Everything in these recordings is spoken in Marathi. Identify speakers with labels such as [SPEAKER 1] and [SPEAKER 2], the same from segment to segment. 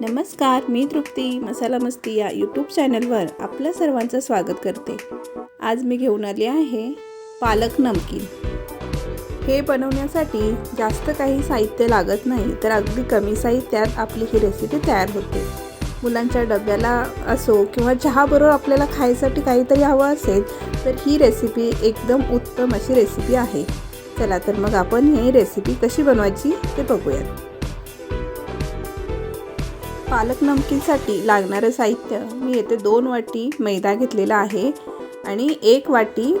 [SPEAKER 1] नमस्कार मी तृप्ती मसाला मस्ती या यूट्यूब चॅनलवर आपल्या सर्वांचं स्वागत करते. आज मी घेऊन आले आहे पालक नमकीन. हे बनवण्यासाठी जास्त काही साहित्य लागत नाही तर अगदी कमी साहित्यात आपली ही रेसिपी तयार होते. मुलांच्या डब्याला असो किंवा चहाबरोबर आपल्याला खायसाठी काहीतरी हवं असेल तर ही रेसिपी एकदम उत्तम अशी रेसिपी आहे. चला तर मग आपण ही रेसिपी कशी बनवायची ते बघूयात. पालक नमकीनसाठी लागणारं साहित्य मी येथे दोन वाटी मैदा घेतलेला आहे आणि एक वाटी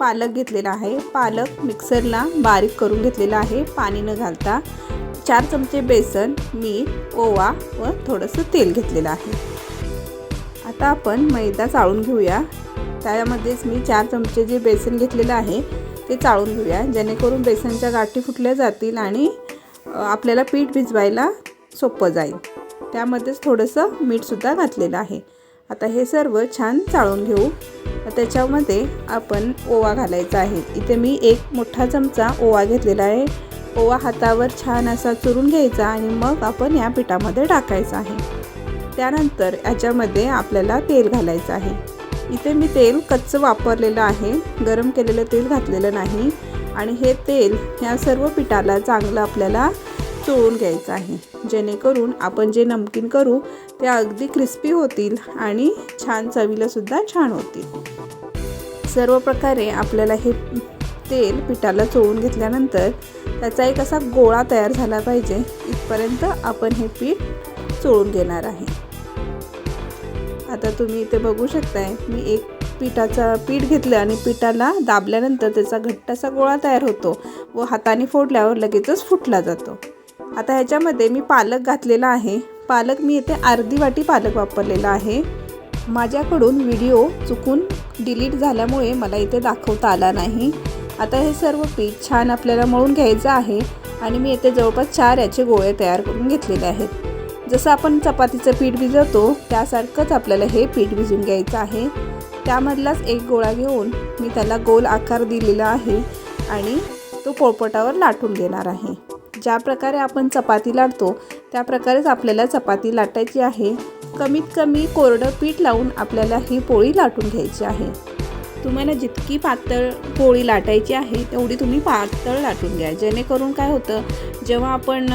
[SPEAKER 1] पालक घेतलेला आहे. पालक मिक्सरला बारीक करून घेतलेला आहे. पाणी न घालता चार चमचे बेसन मीठ ओवा व थोडंसं तेल घेतलेलं आहे. आता आपण मैदा चाळून घेऊया. त्यामध्येच मी चार चमचे जे बेसन घेतलेलं आहे ते चाळून घेऊया. जेणेकरून बेसनच्या गाठी फुटल्या जातील आणि आपल्याला पीठ भिजवायला सोपं जाईल. त्यामध्येच थोडंसं मीठसुद्धा घातलेलं आहे. आता हे सर्व छान चाळून घेऊ. त्याच्यामध्ये आपण ओवा घालायचा आहे. इथे मी एक मोठा चमचा ओवा घेतलेला आहे. ओवा हातावर छान असा चुरून घ्यायचा आणि मग आपण या पिठामध्ये टाकायचं आहे. त्यानंतर याच्यामध्ये आपल्याला तेल घालायचं आहे. इथे मी तेल कच्चं वापरलेलं आहे. गरम केलेलं तेल घातलेलं नाही. आणि हे तेल ह्या सर्व पिठाला चांगलं आपल्याला चोळून घ्यायचं आहे. जेणेकरून आपण जे नमकीन करू ते अगदी क्रिस्पी होतील आणि छान चवीलासुद्धा छान होतील. सर्व प्रकारे आपल्याला हे तेल पिठाला चोळून घेतल्यानंतर त्याचा एक असा गोळा तयार झाला पाहिजे. इथपर्यंत आपण हे पीठ चोळून घेणार आहे. आता तुम्ही इथे बघू शकताय मी एक पिठाचा पीठ घेतलं आणि पिठाला दाबल्यानंतर त्याचा घट्ट असा गोळा तयार होतो व हाताने फोडल्यावर लगेचच फुटला जातो. आता ह्याच्यामध्ये मी पालक घातलेला आहे. पालक मी इथे अर्धी वाटी पालक वापरलेला आहे. माझ्याकडून व्हिडिओ चुकून डिलीट झाल्यामुळे मला इथे दाखवता आला नाही. आता हे सर्व पीठ छान आपल्याला मळून घ्यायचं आहे आणि मी येथे जवळपास चार याचे गोळे तयार करून घेतलेले आहेत. जसं आपण चपातीचं पीठ भिजवतो त्यासारखंच आपल्याला हे पीठ भिजून घ्यायचं आहे. त्यामधलाच एक गोळा घेऊन मी त्याला गोल आकार दिलेला आहे आणि तो पोळपटावर लाटून घेणार आहे. ज्या प्रकारे आपण चपाती लाटतो त्या प्रकारेच आपल्याला चपाती लाटायची आहे. कमीत कमी कोरडं पीठ लावून आपल्याला ही पोळी लाटून घ्यायची आहे. तुम्हाला जितकी पातळ पोळी लाटायची आहे तेवढी तुम्ही पातळ लाटून घ्या. जेणेकरून काय होतं जेव्हा आपण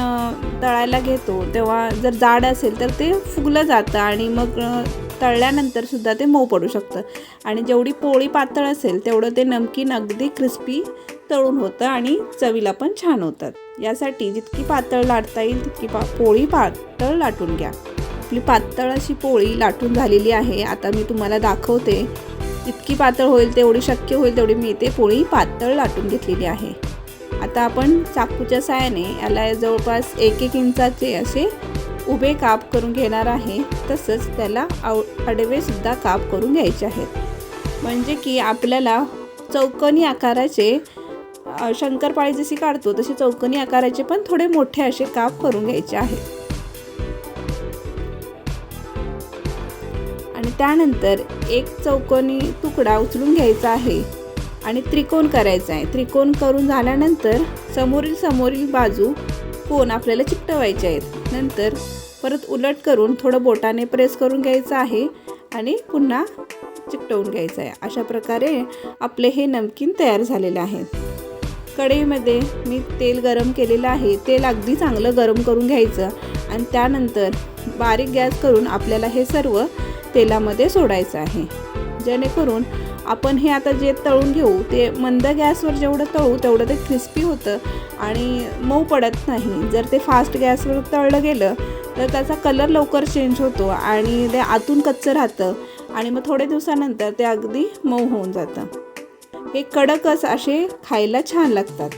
[SPEAKER 1] तळायला घेतो तेव्हा जर जाड असेल तर ते फुगलं जातं आणि मग तळल्यानंतर सुद्धा ते मऊ पडू शकतं. आणि जेवढी पोळी पातळ असेल तेवढं ते नमकीन अगदी क्रिस्पी तळून होतं आणि चवीला पण छान होतात. यासाठी जितकी पातळ लाटता येईल तितकी पा पोळी पातळ लाटून घ्या. आपली पातळ अशी पोळी लाटून झालेली आहे. आता मी तुम्हाला दाखवते. जितकी पातळ होईल तेवढी शक्य होईल तेवढी मी इथे पोळी पातळ लाटून घेतलेली आहे. आता आपण चाकूच्या साहाय्याने याला जवळपास एक एक इंचाचे असे उभे काप करून घेणार आहे. तसंच त्याला आव आडवेसुद्धा काप करून घ्यायचे आहेत. म्हणजे की आपल्याला चौकोनी आकाराचे शंकरपाळी जशी काढतो तसे चौकोनी आकाराचे पण थोडे मोठे असे काप करून घ्यायचे आहेत. आणि त्यानंतर एक चौकोनी तुकडा उचलून घ्यायचा आहे आणि त्रिकोण करायचा आहे. त्रिकोण करून झाल्यानंतर समोरील समोरील बाजू कोण आपल्याला चिकटवायचे आहेत. नंतर परत उलट करून थोडं बोटाने प्रेस करून घ्यायचं आहे आणि पुन्हा चिकटवून घ्यायचं आहे. अशा प्रकारे आपले हे नमकीन तयार झालेले आहेत. कढईमध्ये मी तेल गरम केलेलं आहे. तेल अगदी चांगलं गरम करून घ्यायचं आणि त्यानंतर बारीक गॅस करून आपल्याला हे सर्व तेलामध्ये सोडायचं आहे. जेणेकरून आपण हे आता जे तळून घेऊ ते मंद गॅसवर जेवढं तळू तेवढं ते क्रिस्पी होतं आणि मऊ पडत नाही. जर ते फास्ट गॅसवर तळलं गेलं तर त्याचा कलर लवकर चेंज होतो आणि ते आतून कच्चं राहतं आणि मग थोड्या दिवसानंतर ते अगदी मऊ होऊन जातं. हे कडकच असे खायला छान लागतात.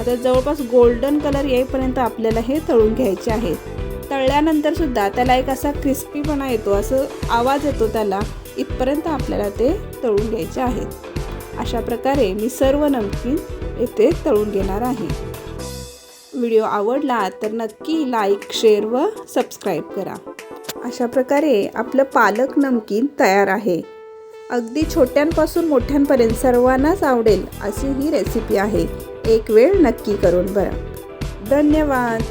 [SPEAKER 1] आता जवळपास गोल्डन कलर येईपर्यंत आपल्याला हे तळून घ्यायचे आहेत तळल्यानंतर सुद्धा त्याला एक असा क्रिस्पीपणा येतो असं आवाज येतो त्याला. इथपर्यंत आपल्याला ते तळून घ्यायचे आहेत अशा प्रकारे मी सर्व नमकीन येथे तळून घेणार आहे. व्हिडिओ आवडला तर नक्की लाईक शेअर व सबस्क्राईब करा. अशा प्रकारे आपलं पालक नमकीन तयार आहे. अगदी छोट्यांपासून मोठ्यांपर्यंत सर्वांनाच आवडेल अशी ही रेसिपी आहे. एक वेळ नक्की करून बरा धन्यवाद.